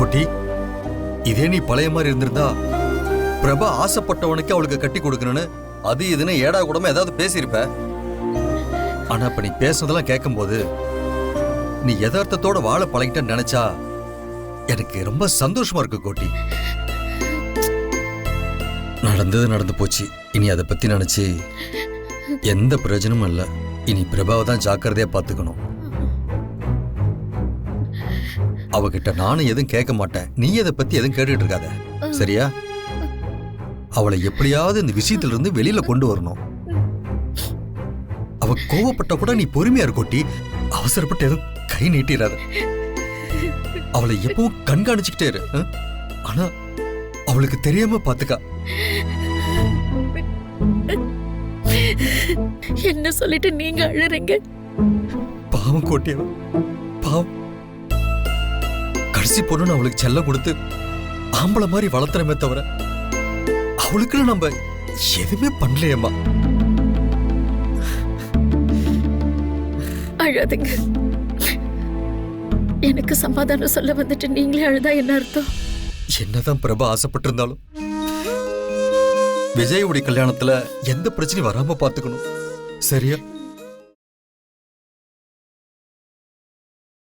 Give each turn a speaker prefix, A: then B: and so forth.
A: கோட்டி. இதே நீ பழைய மாதிரி இருந்திருந்தா பிரபா ஆசைப்பட்டவனுக்கு அவளுக்கு கட்டி கொடுக்கணும்னு அது இதுன்னு ஏடா கூடமா ஏதாவது பேசியிருப்ப? ஆனா இப்ப நீ பேசுனதெல்லாம் கேட்கும்போது நீ யதார்த்தத்தோட வாழ பழகிட்டேன்னு நினைச்சா எனக்கு ரொம்ப சந்தோஷமா இருக்கு கோட்டி. நடந்தது நடந்து போச்சு. இனி அதை பத்தி நினைச்சு எந்த பிரயோஜனமும் இல்லை. இனி பிரபாவை தான் ஜாக்கிரதையா பாத்துக்கணும். அவகிட்ட நானும் எதுவும் கேட்க மாட்டேன். நீ அதை பத்தி எதுவும் கேட்டுட்டு இருக்காத. சரியா? அவளை எப்படியாவது இந்த விஷயத்துல இருந்து வெளியில கொண்டு வரணும். அவ கோவப்பட்ட கூட நீ பொறுமையா இருக்கோட்டி அவசரப்பட்டு எதுவும் கை நீட்டிடாத அவளை எப்பவும் கண்காணிச்சுக்கிட்டே இரு? ஆனா அவளுக்கு தெரியாம பாத்துக்கா.
B: என்ன சொல்லிட்டு நீங்க அழுறீங்க?
A: பாவம் கோட்டியவ. பாவம். கடைசி பொண்ணு அவளுக்கு செல்லம் கொடுத்து ஆம்பளை மாதிரி வளர்த்துறமே தவிர அவளுக்குன்னு நம்ம எதுவுமே பண்ணலையேம்மா.
B: அழாதுங்க. எனக்கு சமாதானம் சொல்ல வந்துட்டு நீங்களே அழுதா என்ன அர்த்தம்?
A: என்னதான் பிரபா ஆசைப்பட்டிருந்தாலும். விஜயோடைய கல்யாணத்துல எந்த பிரச்சனையும் வராம பாத்துக்கணும் சரியா?